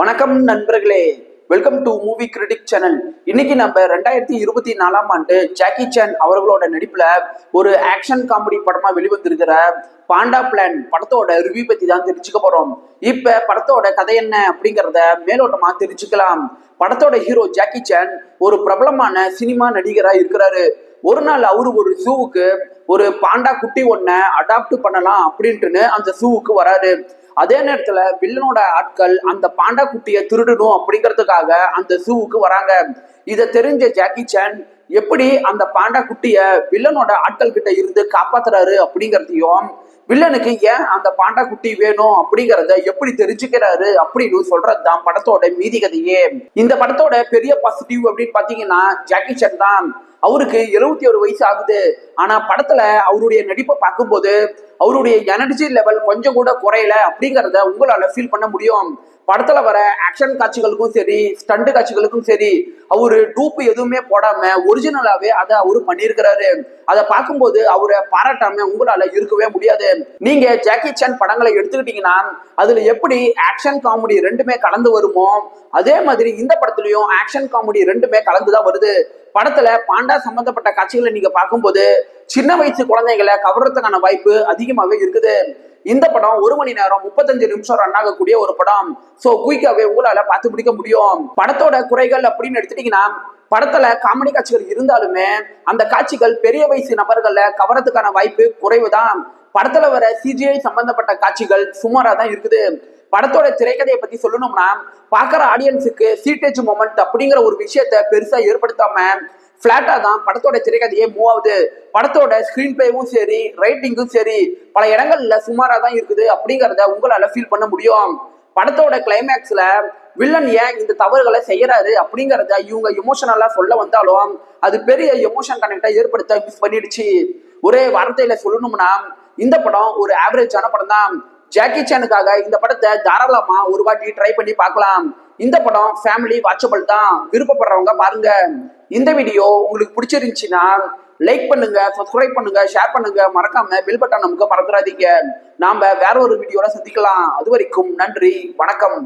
வணக்கம் நண்பர்களே. Welcome to movie critic channel இன்னைக்கு நம்ம ரெண்டாயிரத்தி இருபத்தி நாலாம் ஆண்டு ஜாக்கி சான் அவர்களோட நடிப்புல ஒரு ஆக்ஷன் காமெடி படமா வெளிவந்திருக்கிற பாண்டா பிளான் படத்தோட ரிவ்யூ பத்தி தான் தெரிஞ்சுக்க போறோம். இப்ப படத்தோட கதை என்ன அப்படிங்கறத மேலோட்டமா தெரிஞ்சுக்கலாம். படத்தோட ஹீரோ ஜாக்கி சான் ஒரு பிரபலமான சினிமா நடிகரா இருக்கிறாரு. ஒரு நாள் அவரு ஒரு ஜூவுக்கு ஒரு பாண்டா குட்டி ஒன்ன அடாப்ட் பண்ணலாம் அப்படின்ட்டுன்னு அந்த ஜூவுக்கு வராரு. அதே நேரத்துல வில்லனோட ஆட்கள் அந்த பாண்டா குட்டியை திருடணும் அப்படிங்கிறதுக்காக அந்த ஜூவுக்கு வராங்க. இதை தெரிஞ்ச ஜாக்கி சான் எப்படி அந்த பாண்டா குட்டிய வில்லனோட ஆட்கள் கிட்ட இருந்து காப்பாத்துறாரு அப்படிங்கிறதையும் வில்லனுக்கு ஏன் அந்த பாண்டா குட்டி வேணும் அப்படிங்கறத எப்படி தெரிஞ்சுக்கிறாரு அப்படின்னு சொல்றதுதான் படத்தோட மீதி கதையே. இந்த படத்தோட பெரிய பாசிட்டிவ் அப்படின்னு பாத்தீங்கன்னா ஜாக்கி சான் தான் அவருக்கு எழுபத்தி ஒரு வயசு ஆகுது ஆனா படத்துல அவருடைய நடிப்பை பார்க்கும்போது அவருடைய எனர்ஜி லெவல் கொஞ்சம் கூட குறையல அப்படிங்கறத உங்களால ஃபீல் பண்ண முடியும். படத்துல வர ஆக்ஷன் காட்சிகளுக்கும் சரி ஸ்டண்ட் காட்சிகளுக்கும் சரி அவரு டூப்பு எதுவுமே போடாம ஒரிஜினலாவே அதை அவரு பண்ணியிருக்கிறாரு. அதை பார்க்கும்போது அவரை பாராட்டாம உங்களால இருக்கவே முடியாது. நீங்க ஜாக்கி சான் படங்களை எடுத்துக்கிட்டீங்கன்னா அதுல எப்படி ஆக்ஷன் காமெடி ரெண்டுமே கலந்து வருமோ அதே மாதிரி இந்த படத்துலயும் ஆக்ஷன் காமெடி ரெண்டுமே கலந்துதான் வருது. படத்துல பாண்டா சம்பந்தப்பட்ட காட்சிகளை நீங்க பார்க்கும்போது சின்ன வயசு குழந்தைகளை கவர்றதுக்கான வாய்ப்பு அதிகமாவே இருக்குது. இந்த படம் ஒரு மணி நேரம் முப்பத்தஞ்சு நிமிஷம் ரன் ஆகக்கூடிய ஒரு படம். சோ குயிக்காவே உங்களால பார்த்து பிடிக்க முடியும். படத்தோட குறைகள் அப்படின்னு எடுத்துட்டீங்கன்னா படத்துல காமெடி காட்சிகள் இருந்தாலுமே அந்த காட்சிகள் பெரிய வயசு நபர்களில் கவரத்துக்கான வாய்ப்பு குறைவுதான். படத்துல வர சிஜிஐ சம்பந்தப்பட்ட காட்சிகள் சுமாரா தான் இருக்குது. படத்தோட திரைக்கதையை பத்தி சொல்லணும்னா பாக்குற ஆடியன்ஸுக்கு சீட்டேஜ் மூமெண்ட் அப்படிங்கிற ஒரு விஷயத்த பெருசா ஏற்படுத்தாம பிளாட்டா தான் படத்தோட திரைக்கதையே மூவ் ஆகுது. படத்தோட ஸ்கிரீன் பிளேவும் சரி ரைட்டிங்கும் சரி பல இடங்கள்ல சுமாரா தான் இருக்குது அப்படிங்கறத உங்களால ஃபீல் பண்ண முடியும். படத்தோட கிளைமேக்ஸ்ல வில்லன் ஏன் இந்த தவறுகளை செய்யறாரு அப்படிங்கறத இவங்க எமோஷனலா சொல்ல வந்தாலும் அது பெரிய எமோஷன் கனெக்டா ஏற்படுத்த மிஸ் பண்ணிடுச்சு. ஒரே வார்த்தையில சொல்லணும்னா இந்த படம் ஒரு ஆவரேஜான படம் தான் ஜாக்கி சானுக்காக இந்த படத்தை தாராளமா ஒரு வாட்டி ட்ரை பண்ணி பார்க்கலாம். இந்த படம் ஃபேமிலி வாட்சபிள் தான். விருப்பப்படுறவங்க பாருங்க. இந்த வீடியோ உங்களுக்கு பிடிச்சிருந்துச்சுன்னா லைக் பண்ணுங்க சப்ஸ்கிரைப் பண்ணுங்க ஷேர் பண்ணுங்க. மறக்காம பில் பட்டன் நமக்கு மறந்துடாதீங்க. நாம வேற ஒரு வீடியோல சந்திக்கலாம். அது வரைக்கும் நன்றி வணக்கம்.